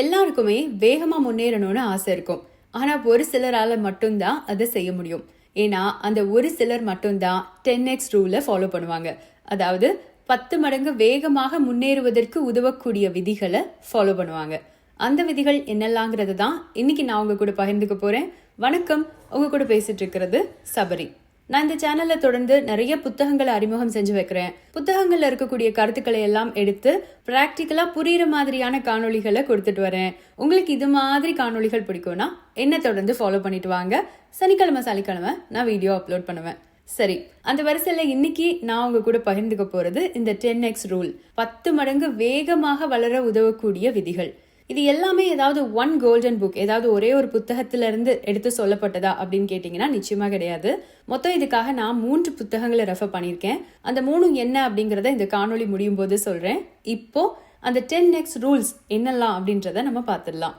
எல்லாருக்குமே வேகமாக முன்னேறணும்னு ஆசை இருக்கும். ஆனால் ஒரு சிலரால் மட்டும்தான் அதை செய்ய முடியும். ஏன்னா அந்த ஒரு சிலர் மட்டும்தான் டென் எக்ஸ் ரூலை ஃபாலோ பண்ணுவாங்க. அதாவது பத்து மடங்கு வேகமாக முன்னேறுவதற்கு உதவக்கூடிய விதிகளை ஃபாலோ பண்ணுவாங்க. அந்த விதிகள் என்னெல்லாங்கிறது தான் இன்னைக்கு நான் உங்க கூட பகிர்ந்துக்க போறேன். வணக்கம். உங்க கூட பேசிட்டு இருக்கிறது சபரி. நான் இந்த சேனல்ல தொடர்ந்து நிறைய புத்தகங்களை அறிமுகம் செஞ்சு வைக்கிறேன். புத்தகங்கள்ல இருக்கக்கூடிய கருத்துக்களை எல்லாம் எடுத்து பிராக்டிக்கலா புரியுற மாதிரியான காணொளிகளை கொடுத்துட்டு வரேன். உங்களுக்கு இது மாதிரி காணொளிகள் பிடிக்கும்னா என்ன தொடர்ந்து ஃபாலோ பண்ணிட்டு வாங்க. சனிக்கிழமை சனிக்கிழமை நான் வீடியோ அப்லோட் பண்ணுவேன். சரி அந்த வரிசையில் இன்னைக்கு நான் உங்க கூட பகிர்ந்துக்க போறது இந்த டென் எக்ஸ் ரூல் பத்து மடங்கு வேகமாக வளர உதவக்கூடிய விதிகள். இது எல்லாமே ஏதாவது ஒன் கோல்டன் புக் ஏதாவது ஒரே ஒரு புத்தகத்திலிருந்து எடுத்து சொல்லப்பட்டதா அப்படின்னு கேட்டிங்கன்னா நிச்சயமாக கிடையாது. மொத்தம் இதுக்காக நான் மூன்று புத்தகங்களை ரெஃபர் பண்ணியிருக்கேன். அந்த மூணும் என்ன அப்படிங்கிறத இந்த காணொலி முடியும் போது சொல்கிறேன் இப்போ அந்த டென் எக்ஸ் ரூல்ஸ் என்னெல்லாம் அப்படின்றத நம்ம பார்த்துடலாம்.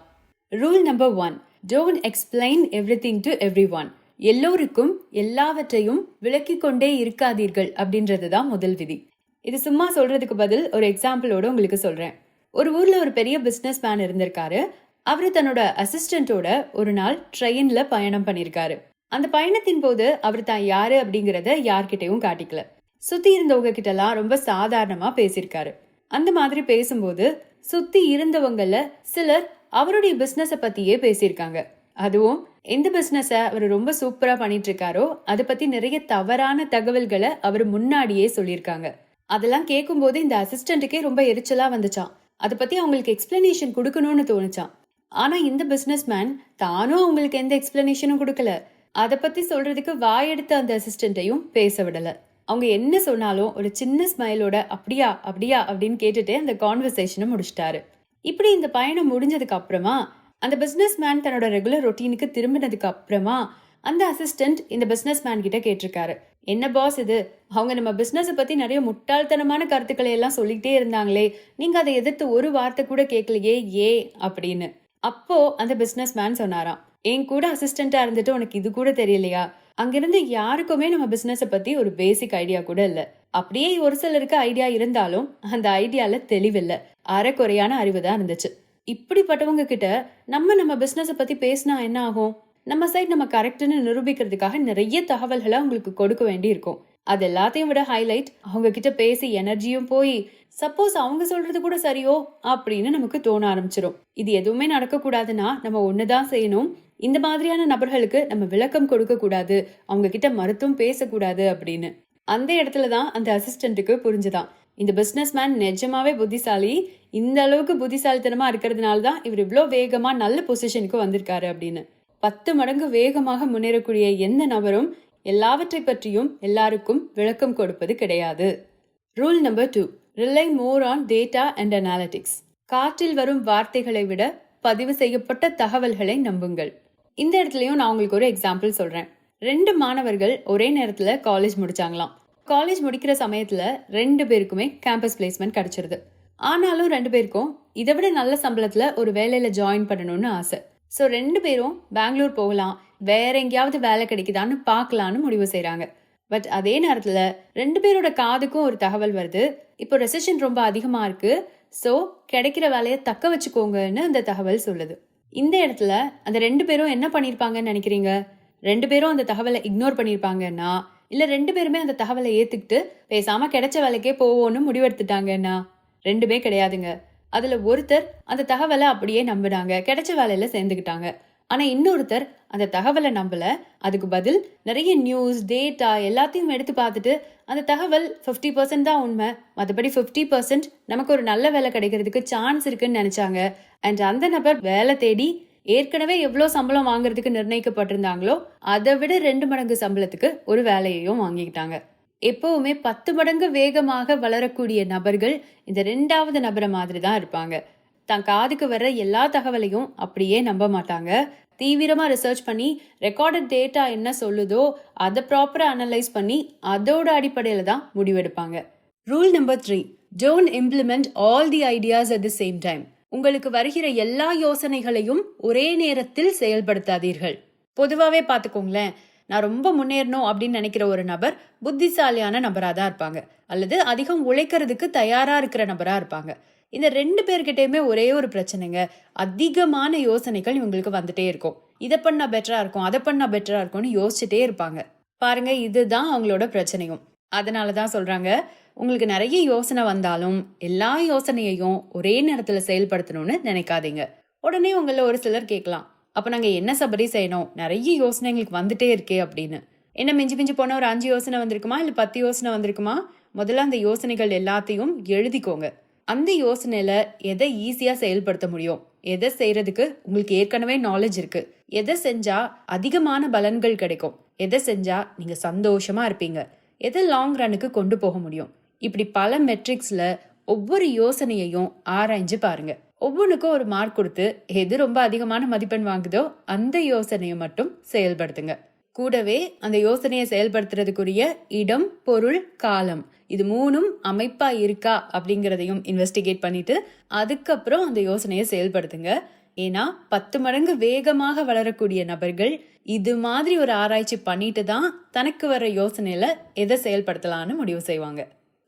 Rule number one don't explain everything to everyone எல்லோருக்கும் எல்லாவற்றையும் விளக்கி கொண்டே இருக்காதீர்கள் அப்படின்றது தான் முதல் விதி. இது சும்மா சொல்றதுக்கு பதில் ஒரு எக்ஸாம்பிளோட உங்களுக்கு சொல்றேன். ஒரு ஊர்ல ஒரு பெரிய பிஸ்னஸ் மேன் இருந்திருக்காரு. அவரு தன்னோட அசிஸ்டண்டோட ஒரு நாள் ட்ரெயின்ல பயணம் பண்ணியிருக்காரு அந்த பயணத்தின் போது அவர் தான் யாரு அப்படிங்கறத யார்கிட்டயும் காட்டிக்கல. சுத்தி இருந்தவங்க கிட்டலாம் ரொம்ப சாதாரணமா பேசியிருக்காரு அந்த மாதிரி பேசும்போது சுத்தி இருந்தவங்கள சிலர் அவருடைய பிசினஸ பத்தியே பேசியிருக்காங்க அதுவும் எந்த பிசினஸ அவர் ரொம்ப சூப்பரா பண்ணிட்டு இருக்காரோ அதை பத்தி நிறைய தவறான தகவல்களை அவர் முன்னாடியே சொல்லியிருக்காங்க அதெல்லாம் கேட்கும்போது இந்த அசிஸ்டன்ட்டுக்கே ரொம்ப எரிச்சலா வந்துச்சான் அதை பற்றி அவங்களுக்கு எக்ஸ்பிளனேஷன் கொடுக்கணும்னு தோணுச்சான் ஆனால் இந்த பிஸ்னஸ்மேன் தானும் அவங்களுக்கு எந்த எக்ஸ்பிளனேஷனும் கொடுக்கல. அதை பற்றி சொல்கிறதுக்கு வாயெடுத்த அந்த அசிஸ்டன்ட்டையும் பேச விடலை. அவங்க என்ன சொன்னாலும் ஒரு சின்ன ஸ்மைலோட அப்படியா அப்படியா அப்படின்னு கேட்டுட்டு அந்த கான்வர்சேஷனை முடிச்சிட்டாரு. இப்படி இந்த பயணம் முடிஞ்சதுக்கு அப்புறமா அந்த பிஸ்னஸ் மேன் தன்னோட ரெகுலர் ரொட்டீனுக்கு திரும்பினதுக்கு அப்புறமா அந்த அசிஸ்டன்ட் இந்த பிஸ்னஸ் மேன் கிட்ட கேட்டிருக்காரு. என்ன பாஸ் இது? அவங்க நம்ம பிஸ்னஸை பற்றி நிறைய முட்டாள்தனமான கருத்துக்களை எல்லாம் சொல்லிகிட்டே இருந்தாங்களே நீங்கள் அதை எதிர்த்து ஒரு வார்த்தை கூட கேட்கலையே ஏ அப்படின்னு. அப்போது அந்த பிஸ்னஸ் மேன் சொன்னாராம் என் கூட அசிஸ்டண்ட்டாக இருந்துட்டு உனக்கு இது கூட தெரியலையா? அங்கிருந்து யாருக்குமே நம்ம பிஸ்னஸை பற்றி ஒரு பேசிக் ஐடியா கூட இல்லை. அப்படியே ஒரு சிலருக்கு ஐடியா இருந்தாலும் அந்த ஐடியாவில் தெளிவில்லை. அறக்குறையான அறிவு தான் இருந்துச்சு. இப்படிப்பட்டவங்க கிட்ட நம்ம நம்ம பிஸ்னஸை பற்றி பேசினா என்ன ஆகும்? நம்ம சைட் நம்ம கரெக்டுன்னு நிரூபிக்கிறதுக்காக நிறைய தகவல்களை அவங்களுக்கு கொடுக்க வேண்டி இருக்கும் அது எல்லாத்தையும் விட ஹைலைட் அவங்க கிட்ட பேசி எனர்ஜியும் போய் சப்போஸ் அவங்க சொல்றது கூட சரியோ அப்படின்னு நமக்கு தோண ஆரம்பிச்சிடும் இது எதுவுமே நடக்க கூடாதுன்னா நம்ம ஒண்ணுதான் செய்யணும். இந்த மாதிரியான நபர்களுக்கு நம்ம விளக்கம் கொடுக்க கூடாது. அவங்க கிட்ட மறுத்தும் பேசக்கூடாது அப்படின்னு. அந்த இடத்துல தான் அந்த அசிஸ்டன்ட்டுக்கு புரிஞ்சுதான். இந்த பிஸ்னஸ் மேன் நிஜமாவே புத்திசாலி. இந்த அளவுக்கு புத்திசாலித்தனமா இருக்கிறதுனால தான் இவர் இவ்வளோ வேகமா நல்ல பொசிஷனுக்கு வந்திருக்காரு அப்படின்னு. பத்து மடங்கு வேகமாக முன்னேறக்கூடிய எந்த நபரும் எல்லாவற்றை பற்றியும் எல்லாருக்கும் விளக்கம் கொடுப்பது கிடையாது. Rule number two rely more on data and analytics காற்றில் வரும் வார்த்தைகளை விட பதிவு செய்யப்பட்ட தகவல்களை நம்புங்கள். இந்த இடத்துலயும் நான் உங்களுக்கு ஒரு எக்ஸாம்பிள் சொல்றேன். ரெண்டு மாணவர்கள் ஒரே நேரத்துல காலேஜ் முடிச்சாங்களாம். காலேஜ் முடிக்கிற சமயத்துல ரெண்டு பேருக்குமே கேம்பஸ் பிளேஸ்மெண்ட் கிடைச்சிருது. ஆனாலும் ரெண்டு பேருக்கும் இதை விட நல்ல சம்பளத்துல ஒரு வேலையில ஜாயின் பண்ணணும்னு ஆசை. ஸோ ரெண்டு பேரும் பெங்களூர் போகலாம். வேற எங்கேயாவது வேலை கிடைக்குதான்னு பார்க்கலான்னு முடிவு செய்கிறாங்க பட் அதே நேரத்தில் ரெண்டு பேரோட காதுக்கும் ஒரு தகவல் வருது. இப்போ ரெசிஷன் ரொம்ப அதிகமாக இருக்கு. ஸோ கிடைக்கிற வேலையை தக்க வச்சுக்கோங்கன்னு அந்த தகவல் சொல்லுது. இந்த இடத்துல அந்த ரெண்டு பேரும் என்ன பண்ணியிருப்பாங்கன்னு நினைக்கிறீங்க? ரெண்டு பேரும் அந்த தகவலை இக்னோர் பண்ணியிருப்பாங்கன்னா இல்லை ரெண்டு பேருமே அந்த தகவலை ஏற்றுக்கிட்டு பேசாமல் கிடைச்ச வேலைக்கே போவோன்னு முடிவெடுத்துட்டாங்கன்னா ரெண்டுமே கிடையாதுங்க. அதில் ஒருத்தர் அந்த தகவலை அப்படியே நம்பினாங்க. கிடைச்ச வேலையில் சேர்ந்துக்கிட்டாங்க ஆனால் இன்னொருத்தர் அந்த தகவலை நம்பல. அதுக்கு பதில் நிறைய நியூஸ் டேட்டா எல்லாத்தையும் எடுத்து பார்த்துட்டு அந்த தகவல் ஃபிஃப்டி பர்சன்ட் தான் உண்மை. மற்றபடி ஃபிஃப்டி பர்சன்ட் நமக்கு ஒரு நல்ல வேலை கிடைக்கிறதுக்கு சான்ஸ் இருக்குன்னு நினச்சாங்க. அண்ட் அந்த நபர் வேலை தேடி ஏற்கனவே எவ்வளோ சம்பளம் வாங்குறதுக்கு நிர்ணயிக்கப்பட்டிருந்தாங்களோ அதை விட ரெண்டு மடங்கு சம்பளத்துக்கு ஒரு வேலையையும் வாங்கிக்கிட்டாங்க. எப்பவுமே பத்து மடங்கு வேகமாக வளரக்கூடிய நபர்கள் இந்த ரெண்டாவது நபரை மாதிரி தான் இருப்பாங்க. தன் காதுக்கு வர்ற எல்லா தகவலையும் அப்படியே நம்ப மாட்டாங்க. தீவிரமாக ரிசர்ச் பண்ணி ரெக்கார்டட் டேட்டா என்ன சொல்லுதோ அதை ப்ராப்பராக அனலைஸ் பண்ணி அதோட அடிப்படையில் தான் முடிவெடுப்பாங்க. Rule number three don't implement all the ideas at the same time உங்களுக்கு வருகிற எல்லா யோசனைகளையும் ஒரே நேரத்தில் செயல்படுத்தாதீர்கள். பொதுவாகவே பார்த்துக்கோங்களேன் நான் ரொம்ப முன்னேறணும் அப்படின்னு நினைக்கிற ஒரு நபர் புத்திசாலியான நபராக தான் இருப்பாங்க. அல்லது அதிகம் உழைக்கிறதுக்கு தயாராக இருக்கிற நபராக இருப்பாங்க. இந்த ரெண்டு பேர்கிட்டயுமே ஒரே ஒரு பிரச்சனைங்க. அதிகமான யோசனைகள் இவங்களுக்கு வந்துட்டே இருக்கும். இதை பண்ணா பெட்டரா இருக்கும் அதை பண்ணா பெட்டரா இருக்கும்னு யோசிச்சுட்டே இருப்பாங்க. பாருங்க இதுதான் அவங்களோட பிரச்சனையும். அதனால தான் சொல்றாங்க உங்களுக்கு நிறைய யோசனை வந்தாலும் எல்லா யோசனையையும் ஒரே நேரத்துல செயல்படுத்தணும்னு நினைக்காதீங்க. உடனே உங்களில் ஒரு சிலர் கேட்கலாம். அப்போ நாங்கள் என்ன சபரி செய்யணும்? நிறைய யோசனை எங்களுக்கு வந்துட்டே இருக்கே அப்படின்னு. என்ன மிஞ்சி மிஞ்சி போன ஒரு அஞ்சு யோசனை வந்திருக்குமா? இல்லை பத்து யோசனை வந்திருக்குமா? முதல்ல அந்த யோசனைகள் எல்லாத்தையும் எழுதிக்கோங்க. அந்த யோசனையில் எதை ஈஸியாக செயல்படுத்த முடியும்? எதை செய்கிறதுக்கு உங்களுக்கு ஏற்கனவே நாலேஜ் இருக்குது எதை செஞ்சா அதிகமான பலன்கள் கிடைக்கும்? எதை செஞ்சா நீங்கள் சந்தோஷமாக இருப்பீங்க? எதை லாங் ரன்னுக்கு கொண்டு போக முடியும்? இப்படி பல மெட்ரிக்ஸில் ஒவ்வொரு யோசனையையும் ஆராய்ஞ்சு பாருங்கள் ஒவ்வொன்றுக்கும் ஒரு மார்க் கொடுத்து எது ரொம்ப அதிகமான மதிப்பெண் வாங்குதோ அந்த யோசனையை மட்டும் செயல்படுத்துங்க. கூடவே அந்த யோசனையை செயல்படுத்துறதுக்குரிய இடம் பொருள் காலம் இது மூணும் அமைப்பா இருக்கா அப்படிங்கிறதையும் இன்வெஸ்டிகேட் பண்ணிட்டு அதுக்கப்புறம் அந்த யோசனையை செயல்படுத்துங்க. ஏன்னா பத்து மடங்கு வேகமாக வளரக்கூடிய நபர்கள் இது மாதிரி ஒரு ஆராய்ச்சி பண்ணிட்டு தான் தனக்கு வர யோசனையில எதை செயல்படுத்தலாம்னு முடிவு செய்வாங்க.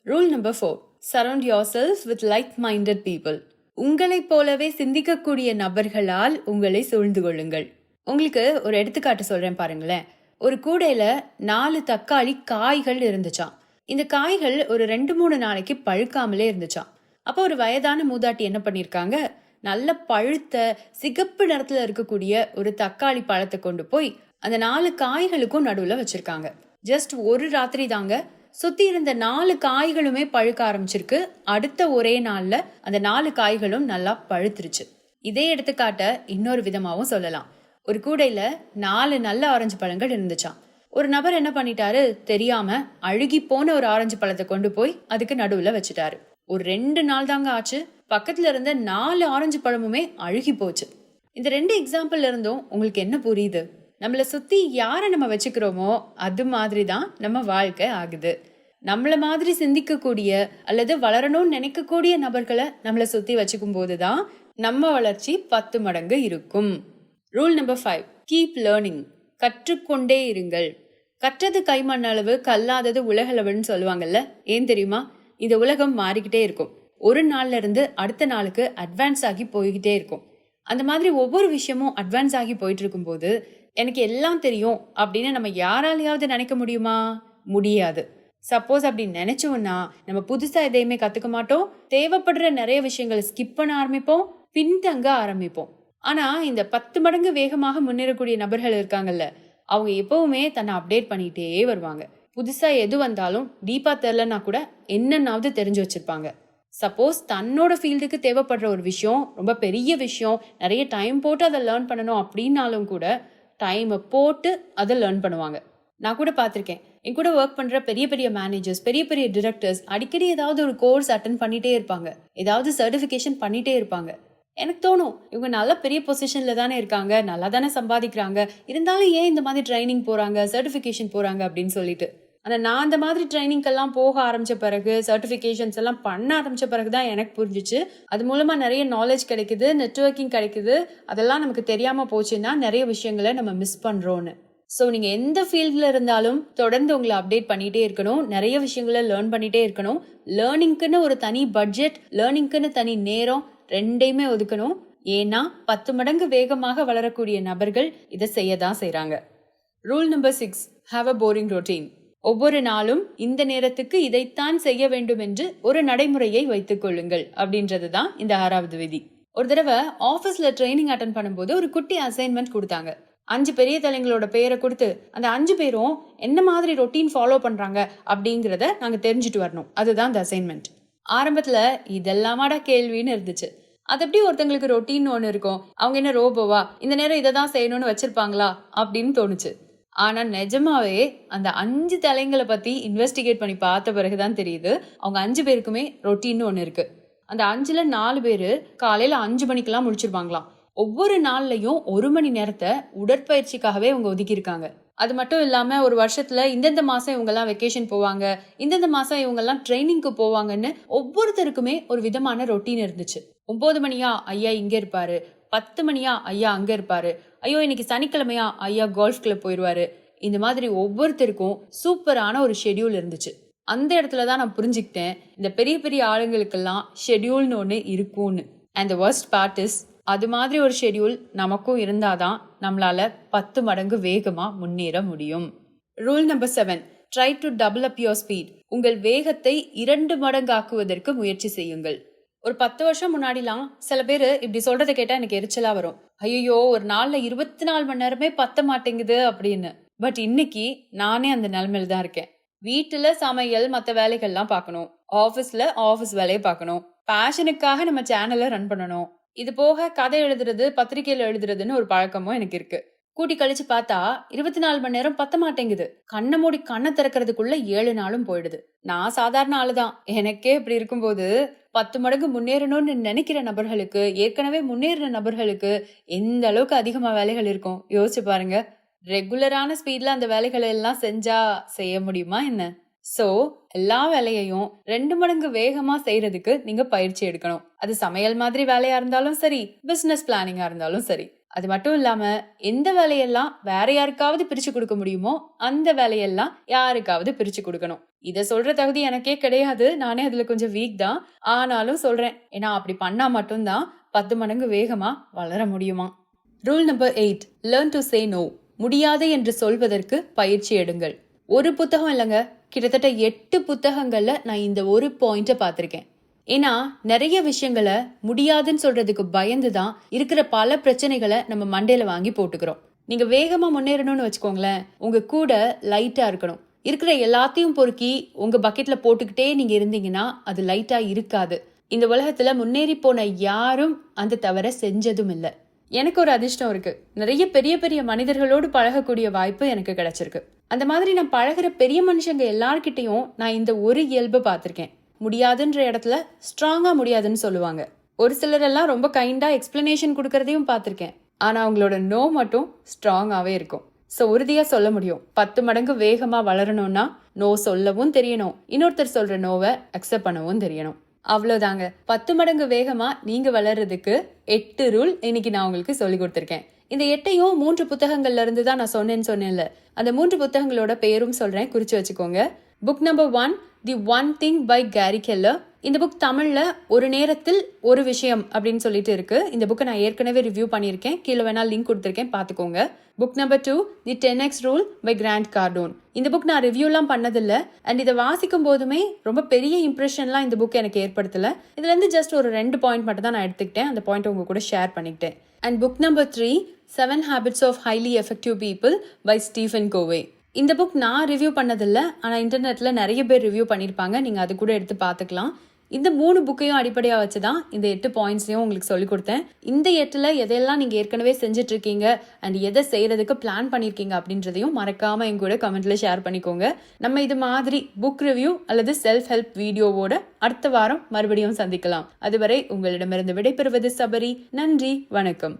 Rule number four surround yourself with like minded people உங்களைப் போலவே சிந்திக்கக்கூடிய நபர்களால் உங்களை சூழ்ந்து கொள்ளுங்கள். உங்களுக்கு ஒரு எடுத்துக்காட்டு சொல்றேன் பாருங்களேன். ஒரு கூடையில நாலு தக்காளி காய்கள் இருந்துச்சான் இந்த காய்கள் ஒரு ரெண்டு மூணு நாளைக்கு பழுக்காமலே இருந்துச்சாம். அப்போ ஒரு வயதான மூதாட்டி என்ன பண்ணியிருக்காங்க நல்ல பழுத்த சிகப்பு நிறத்துல இருக்கக்கூடிய ஒரு தக்காளி பழத்தை கொண்டு போய் அந்த நாலு காய்களுக்கும் நடுவுல வச்சிருக்காங்க. ஜஸ்ட் ஒரு ராத்திரி தாங்க சுத்தி இருந்த நாலு காய்களுமே பழுக்க ஆரம்பிச்சிருக்கு. அடுத்த ஒரே நாள்ல அந்த நாலு காய்களும் நல்லா பழுத்துருச்சு. இதே எடுத்துக்காட்ட இன்னொரு விதமாகவும் சொல்லலாம். ஒரு கூடையில நாலு நல்ல ஆரஞ்சு பழங்கள் இருந்துச்சாம். ஒரு நபர் என்ன பண்ணிட்டாரு? தெரியாம அழுகி போன ஒரு ஆரஞ்சு பழத்தை கொண்டு போய் அதுக்கு நடுவுல வச்சுட்டாரு. ஒரு ரெண்டு நாள் தாங்க ஆச்சு. பக்கத்துல இருந்த நாலு ஆரஞ்சு பழமுமே அழுகி போச்சு. இந்த ரெண்டு எக்ஸாம்பிள் இருந்தும் உங்களுக்கு என்ன புரியுது? நம்மளை சுற்றி யாரை நம்ம வச்சுக்கிறோமோ அது மாதிரி தான் நம்ம வாழ்க்கை ஆகுது. நம்மளை மாதிரி சிந்திக்கக்கூடிய அல்லது வளரணும்னு நினைக்கக்கூடிய நபர்களை நம்மளை சுற்றி வச்சுக்கும் போது தான் நம்ம வளர்ச்சி பத்து மடங்கு இருக்கும். Rule number five keep learning கற்றுக்கொண்டே இருங்கள். கற்றது கைமண் அளவு கல்லாதது உலகளவுன்னு சொல்லுவாங்கல்ல? ஏன் தெரியுமா? இந்த உலகம் மாறிக்கிட்டே இருக்கும். ஒரு நாள்ல இருந்து அடுத்த நாளுக்கு அட்வான்ஸ் ஆகி போய்கிட்டே இருக்கும். அந்த மாதிரி ஒவ்வொரு விஷயமும் அட்வான்ஸ் ஆகி போயிட்டு இருக்கும்போது எனக்கு எல்லாம் தெரியும் அப்படின்னு நம்ம யாராலையாவது நினைக்க முடியுமா? முடியாது. சப்போஸ் அப்படி நினைச்சோம்னா நம்ம புதுசாக எதையுமே கற்றுக்க மாட்டோம். தேவைப்படுற நிறைய விஷயங்களை ஸ்கிப் பண்ண ஆரம்பிப்போம். பின்தங்க ஆரம்பிப்போம். ஆனால் இந்த பத்து மடங்கு வேகமாக முன்னேறக்கூடிய நபர்கள் இருக்காங்கல்ல அவங்க எப்பவுமே தன்னை அப்டேட் பண்ணிகிட்டே வருவாங்க. புதுசாக எது வந்தாலும் டீப்பாக தெரிலனா கூட என்னென்னாவது தெரிஞ்சு வச்சிருப்பாங்க. சப்போஸ் தன்னோட ஃபீல்டுக்கு தேவைப்படுற ஒரு விஷயம் ரொம்ப பெரிய விஷயம் நிறைய டைம் போட்டு அதை லேர்ன் பண்ணணும் அப்படின்னாலும் கூட டைமை போட்டு அதை லேர்ன் பண்ணுவாங்க. நான் கூட பார்த்துருக்கேன். என் கூட ஒர்க் பண்ணுற பெரிய பெரிய மேனேஜர்ஸ் பெரிய பெரிய டிரெக்டர்ஸ் அடிக்கடி ஏதாவது ஒரு கோர்ஸ் அட்டன் பண்ணிகிட்டே இருப்பாங்க. ஏதாவது சர்டிஃபிகேஷன் பண்ணிகிட்டே இருப்பாங்க. எனக்கு தோணும் இவங்க நல்ல பெரிய பொசிஷனில் தானே இருக்காங்க நல்லா தானே சம்பாதிக்கிறாங்க இருந்தாலும் ஏன் இந்த மாதிரி ட்ரைனிங் போகிறாங்க சர்டிஃபிகேஷன் போகிறாங்க அப்படின்னு சொல்லிட்டு. ஆனால் நான் அந்த மாதிரி ட்ரைனிங்க்கெல்லாம் போக ஆரம்பிச்ச பிறகு சர்டிஃபிகேஷன்ஸ் எல்லாம் பண்ண ஆரம்பிச்ச பிறகு தான் எனக்கு புரிஞ்சிச்சு. அது மூலமாக நிறைய நாலேஜ் கிடைக்குது நெட்ஒர்க்கிங் கிடைக்குது. அதெல்லாம் நமக்கு தெரியாமல் போச்சுன்னா நிறைய விஷயங்களை நம்ம மிஸ் பண்ணுறோன்னு ஸோ நீங்கள் எந்த ஃபீல்டில் இருந்தாலும் தொடர்ந்து உங்களை அப்டேட் பண்ணிகிட்டே இருக்கணும். நிறைய விஷயங்களை லேர்ன் பண்ணிகிட்டே இருக்கணும். லேர்னிங்க்குன்னு ஒரு தனி பட்ஜெட் லேர்னிங்க்குன்னு தனி நேரம் ரெண்டையுமே ஒதுக்கணும். ஏன்னா பத்து மடங்கு வேகமாக வளரக்கூடிய நபர்கள் இதை செய்ய தான் செய்கிறாங்க rule number six have a boring routine ஒவ்வொரு நாளும் இந்த நேரத்துக்கு இதைத்தான் செய்ய வேண்டும் என்று ஒரு நடைமுறையை வைத்துக் கொள்ளுங்கள் அப்படின்றது தான் இந்த ஆறாவது விதி. ஒரு தடவை ஆஃபீஸ்ல ட்ரைனிங் அட்டன் பண்ணும்போது ஒரு குட்டி அசைன்மெண்ட் கொடுத்தாங்க. அஞ்சு பெரிய தலைங்களோட பெயரை கொடுத்து அந்த அஞ்சு பேரும் என்ன மாதிரி ரொட்டீன் ஃபாலோ பண்றாங்க அப்படிங்கிறத நாங்க தெரிஞ்சுட்டு வரணும். அதுதான் அந்த அசைன்மெண்ட் ஆரம்பத்துல இதெல்லாமாடா கேள்வின்னு இருந்துச்சு. அது எப்படி ஒருத்தங்களுக்கு ரொட்டீன் ஒன்று இருக்கும்? அவங்க என்ன ரோபோவா இந்த நேரம் இதை தான் செய்யணும்னு வச்சிருப்பாங்களா? அப்படின்னு தோணுச்சு. ஆனால் நிஜமாவே அந்த அஞ்சு தலைங்களை பற்றி இன்வெஸ்டிகேட் பண்ணி பார்த்த பிறகு தான் தெரியுது. அவங்க அஞ்சு பேருக்குமே ரொட்டீன்னு ஒன்று இருக்குது அந்த அஞ்சில் நாலு பேர் காலையில் அஞ்சு மணிக்கெல்லாம் முடிச்சிருப்பாங்களாம் ஒவ்வொரு நாள்லையும் ஒரு மணி நேரத்தை உடற்பயிற்சிக்காகவே அவங்க ஒதுக்கியிருக்காங்க. அது மட்டும் இல்லாமல் ஒரு வருஷத்தில் இந்தந்த மாதம் இவங்கெல்லாம் வெக்கேஷன் போவாங்க இந்தந்த மாதம் இவங்கெல்லாம் ட்ரைனிங்க்கு போவாங்கன்னு ஒவ்வொருத்தருக்குமே ஒரு விதமான ரொட்டீன் இருந்துச்சு. ஒம்பது மணியா ஐயா இங்கே இருப்பார். பத்து மணியா ஐயா அங்கே இருப்பார். ஐயோ இன்னைக்கு சனிக்கிழமையா? ஐயா கோல்ஃப் கிளப் போயிடுவாரு இந்த மாதிரி ஒவ்வொருத்தருக்கும் சூப்பரான ஒரு ஷெட்யூல் இருந்துச்சு. அந்த இடத்துல தான் நான் புரிஞ்சுக்கிட்டேன் இந்த பெரிய பெரிய ஆளுங்களுக்கெல்லாம் ஷெட்யூல்னு ஒன்று இருக்கும்னு. And the worst part is அது மாதிரி ஒரு ஷெட்யூல் நமக்கும் இருந்தாதான் நம்மளால பத்து மடங்கு வேகமாக முன்னேற முடியும். Rule number seven try to double up your speed உங்கள் வேகத்தை இரண்டு மடங்காக்குவதற்கு முயற்சி செய்யுங்கள். ஒரு பத்து வருஷம் முன்னாடிலாம் சில பேர் இப்படி சொல்கிறத கேட்டால் எனக்கு எரிச்சலாக வரும். ஐயோ ஒரு நாளில் இருபத்தி நாலு மணி நேரமே பத்த மாட்டேங்குது அப்படின்னு. பட் இன்னைக்கு நானே அந்த நிலைமையில தான் இருக்கேன். வீட்டில் சமையல் மற்ற வேலைகள்லாம் பார்க்கணும். ஆஃபீஸில் ஆஃபீஸ் வேலையை பார்க்கணும். பேஷனுக்காக நம்ம சேனலை ரன் பண்ணணும். இது போக கதை எழுதுறது பத்திரிகையில் எழுதுறதுன்னு ஒரு பழக்கமும் எனக்கு இருக்குது கூட்டி கழிச்சு பார்த்தா இருபத்தி நாலு மணி நேரம் பத்த மாட்டேங்குது. கண்ணை மூடி கண்ணை திறக்கிறதுக்குள்ள ஏழு நாளும் போயிடுது. நான் சாதாரண ஆளுதான். எனக்கே இப்படி இருக்கும்போது பத்து மடங்கு முன்னேறணும்னு நினைக்கிற நபர்களுக்கு ஏற்கனவே முன்னேறின நபர்களுக்கு எந்த அளவுக்கு அதிகமா வேலைகள் இருக்கும்? யோசிச்சு பாருங்க. ரெகுலரான ஸ்பீட்ல அந்த வேலைகளை எல்லாம் செஞ்சா செய்ய முடியுமா என்ன? சோ எல்லா வேலையையும் ரெண்டு மடங்கு வேகமா செய்யறதுக்கு நீங்க பயிற்சி எடுக்கணும். அது சமையல் மாதிரி வேலையா இருந்தாலும் சரி பிசினஸ் பிளானிங்கா இருந்தாலும் சரி. அது மட்டும் இல்லாமல் எந்த வேலையெல்லாம் வேற யாருக்காவது பிரித்து கொடுக்க முடியுமோ அந்த வேலையெல்லாம் யாருக்காவது பிரித்து கொடுக்கணும். இதை சொல்ற தகுதி எனக்கே கிடையாது. நானே அதில் கொஞ்சம் வீக் தான். ஆனாலும் சொல்கிறேன் ஏன்னா அப்படி பண்ணால் மட்டும்தான் பத்து மடங்கு வேகமாக வளர முடியுமா? Rule number eight learn to say no முடியாது என்று சொல்வதற்கு பயிற்சி எடுங்கள். ஒரு புத்தகம் இல்லைங்க. கிட்டத்தட்ட எட்டு புத்தகங்களில் நான் இந்த ஒரு பாயிண்ட்டை பார்த்துருக்கேன். ஏன்னா நிறைய விஷயங்களை முடியாதுன்னு சொல்றதுக்கு பயந்து தான் இருக்கிற பல பிரச்சனைகளை நம்ம மண்டையில வாங்கி போட்டுக்கிறோம். நீங்க வேகமா முன்னேறணும்னு வச்சுக்கோங்களேன் உங்க கூட லைட்டா இருக்கணும். இருக்கிற எல்லாத்தையும் பொறுக்கி உங்க பக்கெட்ல போட்டுக்கிட்டே நீங்க இருந்தீங்கன்னா அது லைட்டா இருக்காது. இந்த உலகத்துல முன்னேறி போன யாரும் அந்த தவற செஞ்சதும் இல்லை. எனக்கு ஒரு அதிர்ஷ்டம் இருக்கு. நிறைய பெரிய பெரிய மனிதர்களோடு பழகக்கூடிய வாய்ப்பு எனக்கு கிடைச்சிருக்கு. அந்த மாதிரி நான் பழகுற பெரிய மனுஷங்க எல்லார்கிட்டையும் நான் இந்த ஒரு இயல்பு பார்த்திருக்கேன். முடியாதுன்ற இடத்துல ஸ்ட்ராங்காக முடியாதுன்னு சொல்லுவாங்க. ஒரு சிலரெல்லாம் ரொம்ப கைண்டாக எக்ஸ்பிளனேஷன் கொடுக்கறதையும் பார்த்துருக்கேன். ஆனால் அவங்களோட நோ மட்டும் ஸ்ட்ராங்காகவே இருக்கும். ஸோ உறுதியாக சொல்ல முடியும். பத்து மடங்கு வேகமாக வளரணும்னா நோ சொல்லவும் தெரியணும். இன்னொருத்தர் சொல்கிற நோவை அக்செப்ட் பண்ணவும் தெரியணும். அவ்வளோதாங்க பத்து மடங்கு வேகமாக நீங்கள் வளர்றதுக்கு எட்டு ரூல் இன்னைக்கு நான் உங்களுக்கு சொல்லி கொடுத்துருக்கேன். இந்த எட்டையும் மூன்று புத்தகங்கள்ல இருந்து தான் நான் சொன்னேன்னு சொன்னேன்ல. அந்த மூன்று புத்தகங்களோட பெயரும் சொல்கிறேன் குறித்து வச்சுக்கோங்க. Book number one the one thing by Gary Keller இந்த புக் தமிழில் ஒரு நேரத்தில் ஒரு விஷயம் அப்படின்னு சொல்லிட்டு இருக்கு. இந்த புக்கை நான் ஏற்கனவே ரிவ்யூ பண்ணியிருக்கேன். கீழே வேணால் லிங்க் கொடுத்துருக்கேன். பார்த்துக்கோங்க. Book number two the ten X rule by Grant Cardone இந்த புக் நான் ரிவ்யூலாம் பண்ணதில்லை. அண்ட் இதை வாசிக்கும் போதுமே ரொம்ப பெரிய இம்ப்ரெஷன்லாம் இந்த புக் எனக்கு ஏற்படுத்தலை. இதுலேருந்து ஜஸ்ட் ஒரு ரெண்டு பாயிண்ட் மட்டும் தான் நான் எடுத்துக்கிட்டேன். அந்த பாயிண்ட் உங்க கூட ஷேர் பண்ணிக்கிட்டேன். And book number three seven habits of highly effective people by Stephen Covey இந்த புக் நான் ரிவ்யூ பண்ணதில்லை ஆனால் இன்டர்நெட்டில் நிறைய பேர் ரிவ்யூ பண்ணியிருப்பாங்க நீங்கள் அது கூட எடுத்து பார்த்துக்கலாம். இந்த மூணு புக்கையும் அடிப்படையாக வச்சு தான் இந்த எட்டு பாயிண்ட்ஸையும் உங்களுக்கு சொல்லிக் கொடுத்தேன். இந்த எட்டில் எதையெல்லாம் நீங்கள் ஏற்கனவே செஞ்சிட்ருக்கீங்க அண்ட் எதை செய்கிறதுக்கு பிளான் பண்ணியிருக்கீங்க அப்படின்றதையும் மறக்காமல் எங்க கூட கமெண்ட்டில் ஷேர் பண்ணிக்கோங்க. நம்ம இது மாதிரி புக் ரிவ்யூ அல்லது செல்ஃப் ஹெல்ப் வீடியோவோட அடுத்த வாரம் மறுபடியும் சந்திக்கலாம். அதுவரை உங்களிடமிருந்து விடைபெறுவது சபரி. நன்றி வணக்கம்.